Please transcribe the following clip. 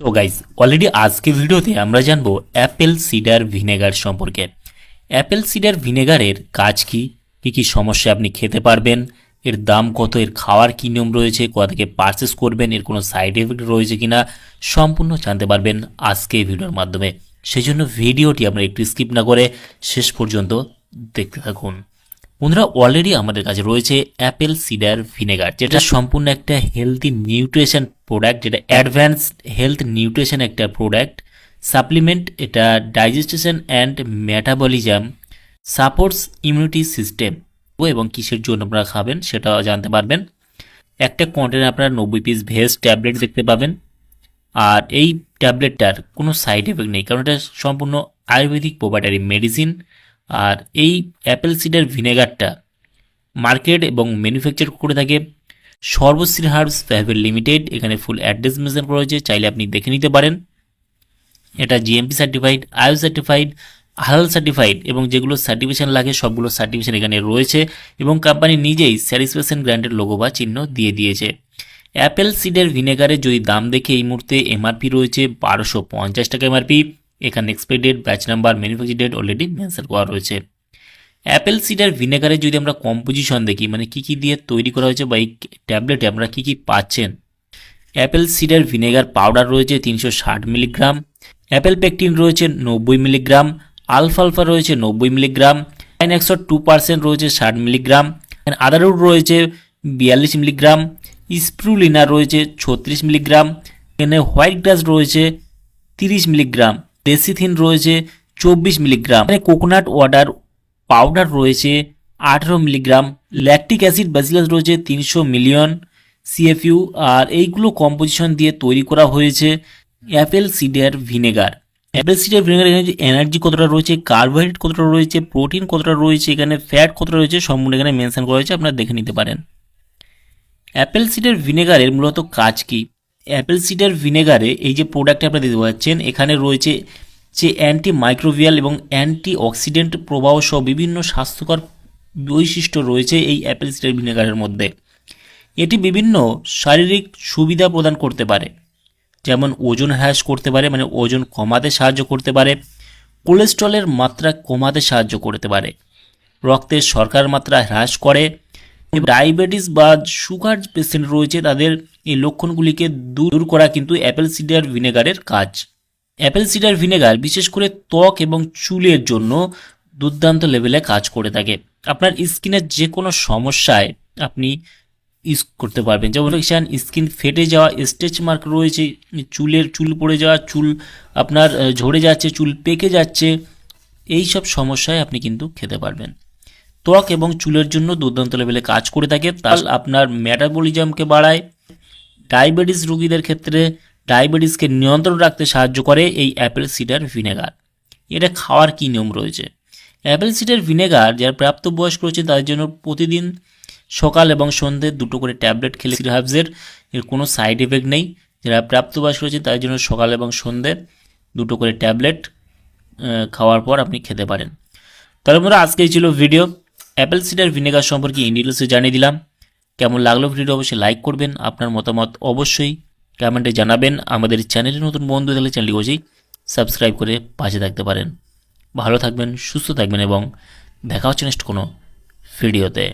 So guys already আজকে ভিডিওতে আমরা জানব অ্যাপেল সিডার ভিনেগার সম্পর্কে। অ্যাপেল সিডার ভিনেগারের কাজ কি? কী কী সমস্যা আপনি খেতে পারবেন? এর দাম কত? এর খাওয়ার কী নিয়ম রয়েছে? কোথা থেকে পারচেস করবেন? এর কোনো সাইড এফেক্ট রয়েছে কিনা? সম্পূর্ণ জানতে পারবেন আজকে ভিডিওর মাধ্যমে। সেই জন্য ভিডিওটি আপনারা একটু স্কিপ না করে শেষ পর্যন্ত দেখতে থাকুন। বন্ধুরা অলরেডি আমাদের কাছে রয়েছে অ্যাপেল সিডার ভিনেগার যেটা সম্পূর্ণ একটা হেলদি নিউট্রিশন প্রোডাক্ট যেটা অ্যাডভান্স হেলথ নিউট্রিশন একটা প্রোডাক্ট সাপ্লিমেন্ট এটা digestion and metabolism supports immunity system এবং কিসের জন্য আপনারা খাবেন সেটাও জানতে পারবেন। একটা কন্টেনার আপনারা নব্বই পিস ভেজ ট্যাবলেট দেখতে পাবেন। আর এই ট্যাবলেটটার কোনো সাইড এফেক্ট নেই, কারণ এটা সম্পূর্ণ আয়ুর্বেদিক প্রোভাইডারি মেডিসিন আর এই অ্যাপেল সিডার ভিনেগারটা মার্কেট এবং ম্যানুফ্যাকচার করে থাকে সর্বশ্রী হার্বস প্রাইভেট লিমিটেড এখানে ফুল অ্যাড্রেস মেনশন করা হয়েছে, চাইলে আপনি দেখে নিতে পারেন। এটা জিএমপি সার্টিফাইড আয়ু সার্টিফাইড হালাল সার্টিফাইড এবং যেগুলো সার্টিফিকেশন লাগে, সবগুলো সার্টিফিকেশন এখানে রয়েছে এবং কোম্পানি নিজেই স্যাটিসফ্যাকশন ব্র্যান্ডের লোগো বা চিহ্ন দিয়ে দিয়েছে। অ্যাপেল সিডের ভিনেগারের যদি দাম দেখে এই মুহূর্তে এমআরপি রয়েছে, বারোশো পঞ্চাশ টাকা এমআরপি এখানে expiry date batch number manufacture date already mention করা রয়েছে। অ্যাপেল সিডার ভিনেগারের যদি আমরা কম্পোজিশন দেখি মানে কী কী দিয়ে তৈরি করা হয়েছে বা এই ট্যাবলেটে আমরা কী কী পাচ্ছেন? অ্যাপেল সিডার ভিনেগার পাউডার রয়েছে তিনশো ষাট মিলিগ্রাম অ্যাপেল পেকটিন রয়েছে নব্বই মিলিগ্রাম আলফালফা রয়েছে নব্বই মিলিগ্রাম অ্যান্ড একশো টু পার্সেন্ট রয়েছে ষাট মিলিগ্রাম আদারুট রয়েছে বিয়াল্লিশ মিলিগ্রাম স্প্রুলিনা রয়েছে ছত্রিশ মিলিগ্রাম এখানে হোয়াইট গ্রাস রয়েছে তিরিশ মিলিগ্রাম ডেসিথিন রয়েছে চব্বিশ মিলিগ্রাম। এখানে কোকোনাট ওয়াটার পাউডার রয়েছে আঠেরো মিলিগ্রাম। ল্যাকটিক অ্যাসিড ব্যাসিলাস রয়েছে তিনশো মিলিয়ন সিএফইউ। আর এইগুলো কম্পোজিশন দিয়ে তৈরি করা হয়েছে apple cider vinegar. Apple cider vinegar এখানে এনার্জি কতটা রয়েছে, কার্বোহাইড্রেট কতটা রয়েছে, প্রোটিন কতটা রয়েছে, এখানে ফ্যাট কতটা রয়েছে, সম্পূর্ণ এখানে মেনশন করা হয়েছে, আপনারা দেখে নিতে পারেন। অ্যাপেল সিডার ভিনেগারের মূলত কাজ কি? অ্যাপেল সিডার ভিনেগারে এই যে প্রোডাক্ট আপনারা দেখতে পাচ্ছেন, এখানে রয়েছে যে অ্যান্টি মাইক্রোভিয়াল এবং অ্যান্টি অক্সিডেন্ট প্রবাহ সহ বিভিন্ন স্বাস্থ্যকর বৈশিষ্ট্য রয়েছে এই অ্যাপেল সিডার ভিনেগারের মধ্যে। এটি বিভিন্ন শারীরিক সুবিধা প্রদান করতে পারে, যেমন ওজন হ্রাস করতে পারে মানে ওজন কমাতে সাহায্য করতে পারে কোলেস্ট্রলের মাত্রা কমাতে সাহায্য করতে পারে, রক্তের শর্করার মাত্রা হ্রাস করে ডায়াবেটিস বা সুগার পেশেন্ট রয়েছে, তাদের এই লক্ষণগুলিকে দূর করা কিন্তু অ্যাপেল সিডার ভিনেগারের কাজ। অ্যাপেল সিডার ভিনেগার বিশেষ করে ত্বক এবং চুলের জন্য দুর্দান্ত লেভেলে কাজ করে থাকে। আপনার স্কিনের যে কোনো সমস্যায় আপনি ইউজ করতে পারবেন। যেমন দেখছেন স্কিন ফেটে যাওয়া স্টেচ মার্ক রয়েছে, চুলের, চুল পড়ে যাওয়া, চুল আপনার ঝরে যাচ্ছে, চুল পেকে যাচ্ছে এই সব সমস্যায় আপনি কিন্তু খেতে পারবেন। ত্বক এবং চুলের জন্য দুর্দান্ত লেভেলে কাজ করে থাকে। তার আপনার মেটাবলিজমকে বাড়ায় ডায়াবেটিস রোগীদের ক্ষেত্রে ডায়াবেটিসকে নিয়ন্ত্রণ রাখতে সাহায্য করে এই অ্যাপেল সিডার ভিনেগার এটা খাওয়ার কী নিয়ম রয়েছে? অ্যাপেল সিডার ভিনেগার যারা প্রাপ্তবয়স্ক রয়েছে তাদের জন্য প্রতিদিন সকাল এবং সন্ধ্যে দুটো করে ট্যাবলেট খেলে হার্বসের এর কোনো সাইড এফেক্ট নেই। যারা প্রাপ্তবয়স্ক রয়েছে তাদের জন্য সকাল এবং সন্ধ্যে দুটো করে ট্যাবলেট খাওয়ার পর আপনি খেতে পারেন। তাহলে বন্ধুরা আজকেই ছিল ভিডিও অ্যাপেল সিডার ভিনেগার সম্পর্কে ইন্ডিটেলসে জানিয়ে দিলাম। কেমন লাগল ভিডিওটি অবশ্যই লাইক করবেন। আপনার মতামত অবশ্যই কমেন্টে জানাবেন। আমাদের চ্যানেলে নতুন বন্ধু থাকলে চ্যানেলটি অবশ্যই সাবস্ক্রাইব করে পাশে থাকতে পারেন। ভালো থাকবেন, সুস্থ থাকবেন এবং দেখা হচ্ছে নেক্সট কোনো ভিডিওতে